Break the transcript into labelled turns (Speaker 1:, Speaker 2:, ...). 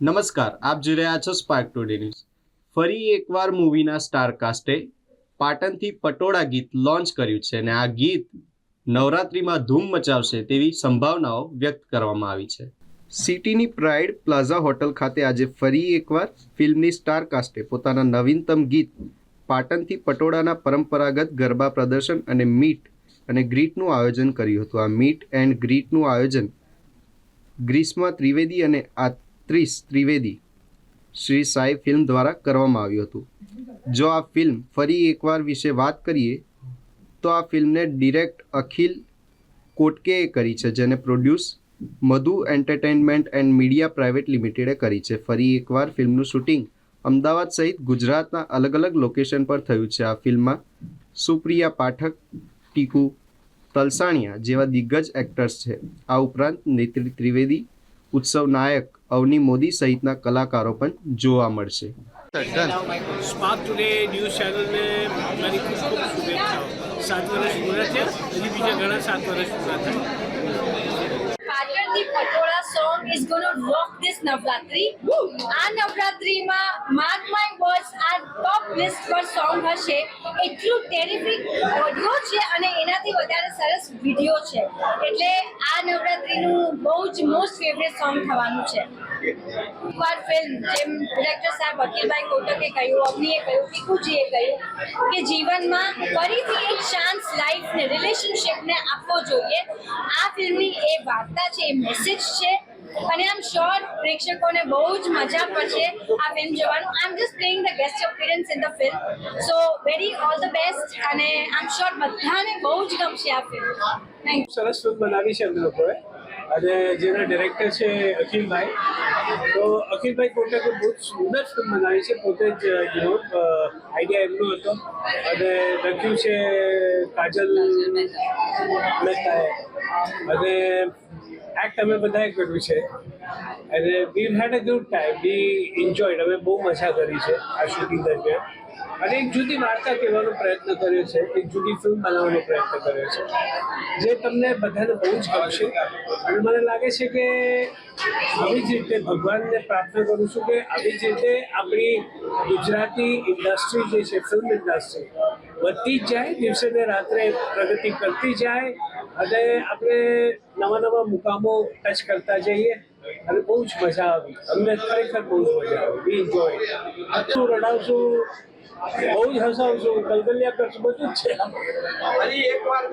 Speaker 1: નમસ્કાર, આપ જોઈ રહ્યા છો સ્પાર્ક ટુડે ન્યૂઝ ફરી એકવાર મૂવીના સ્ટારકાસ્ટે પાટણથી પટોળા ગીત લોન્ચ કર્યું છે અને આ ગીત નવરાત્રિમાં ધૂમ મચાવશે તેવી સંભાવનાઓ વ્યક્ત કરવામાં આવી છે. સિટીની પ્રાઇડ પ્લાઝા હોટલ ખાતે આજે ફરી એકવાર ફિલ્મની સ્ટાર કાસ્ટે પોતાના નવીનતમ ગીત પાટણથી પટોળાના પરંપરાગત ગરબા પ્રદર્શન અને મીટ અને ગ્રીટનું આયોજન કર્યું હતું. આ મીટ એન્ડ ગ્રીટનું આયોજન ગ્રીષ્મા ત્રિવેદી અને આત્રિસ ત્રિવેદી શ્રી સાઈ ફિલ્મ દ્વારા કરવામાં આવ્યું હતું. જો આ ફિલ્મ ફરી એકવાર વિશે વાત કરીએ, તો આ ફિલ્મને ડિરેક્ટ અખિલ કોટકેએ કરી છે, જેને produce Madhu entertainment and media private લિમિટેડે કરી છે. ફરી એકવાર ફિલ્મનું શૂટિંગ અમદાવાદ સહિત ગુજરાતના અલગ અલગ લોકેશન પર થયું છે. આ ફિલ્મમાં સુપ્રિયા પાઠક, ટીકુ તલસાણિયા જેવા દિગ્ગજ એક્ટર્સ છે. આ ઉપરાંત નેત્રી ત્રિવેદી, ઉત્સવ નાયક અવની મોદી સહિતના કલાકારો પણ જોવા મળશે.
Speaker 2: સ્પાર્ક ટુડે ન્યૂઝ ચેનલને મારી ખૂબ ખૂબ શુભેચ્છાઓ. સાત વર્ષ પૂરા થયા હજી બીજા ઘણા સાત વર્ષ પૂરા થાય.
Speaker 3: પાટણથી Patola song is gonna rock this Navratri. આ નવરાત્રીમાં માર્ક માય વર્ડ્સ આ ટોપ લિસ્ટ પર સોંગ હશે. એટલું ટેરિફિક ઓડિયો છે અને એનાથી વધારે સરસ વીડિયો છે. એટલે આ નવરાત્રીનું બહુ જ મોસ્ટ ફેવરેટ સોંગ થવાનું છે. એકવાર ફિલ્મ જેમ ડિરેક્ટર સાહેબ અખિલભાઈ કોટકે કહ્યું, અગ્નિએ કહ્યું ટીકુજીએ કહ્યું કે જીવનમાં ફરીથી એક ચાન્સ લાઈફને રિલેશનશિપને આપવો જોઈએ. આ ફિલ્મની એ વાર્તા છે, એ મેસેજ છે અને આમ શ્યોર પ્રેક્ષકોને બહુ જ મજા પડશે આ ફિલ્મ જોવાનું. I am just playing the guest appearance in the film so very all the best અને આઈ એમ શ્યોર બધાને બહુ જ ગમશે આ ફિલ્મ થેન્ક
Speaker 2: સરસ ફિલ્મ બનાવી છે અમે લોકોએ. અને જેના ડિરેક્ટર છે અખિલભાઈ, તો અખિલભાઈ કોટકે બહુ સુંદર ફિલ્મ બનાવી છે, પોતે જ યુ આઈડિયા એમનો હતો. અને લખ્યું છે કાજલ મહેતાએ અને એક્ટ અમે બધાએ કર્યું છે. અને we had a good time we enjoyed અમે બહુ મજા કરી છે આ શૂટિંગ દરમિયાન. અને એક જુદી વાર્તા કહેવાનો પ્રયત્ન કર્યો છે, એક જુદી ફિલ્મ બનાવવાનો પ્રયત્ન કર્યો છે, જે તમને બધાને બહુ જ ગમશે. અને મને લાગે છે કે આવી જ રીતે ભગવાનને પ્રાર્થના કરું છું કે આવી જ રીતે આપણી ગુજરાતી ઇન્ડસ્ટ્રી જે છે ફિલ્મ ઇન્ડસ્ટ્રી વધતી જ જાય દિવસે ને રાત્રે પ્રગતિ કરતી જાય, અને આપણે નવા નવા મુકામો ટચ કરતા જઈએ, અને બહુ જ મજા આવી. અમને ખરેખર બહુ જ મજા આવી. વી એન્જોય આટલું રડાવશું. બહુ જ હસાવશું કલકલિયા કચ્છ બધું જ છે.
Speaker 4: હજી એકવાર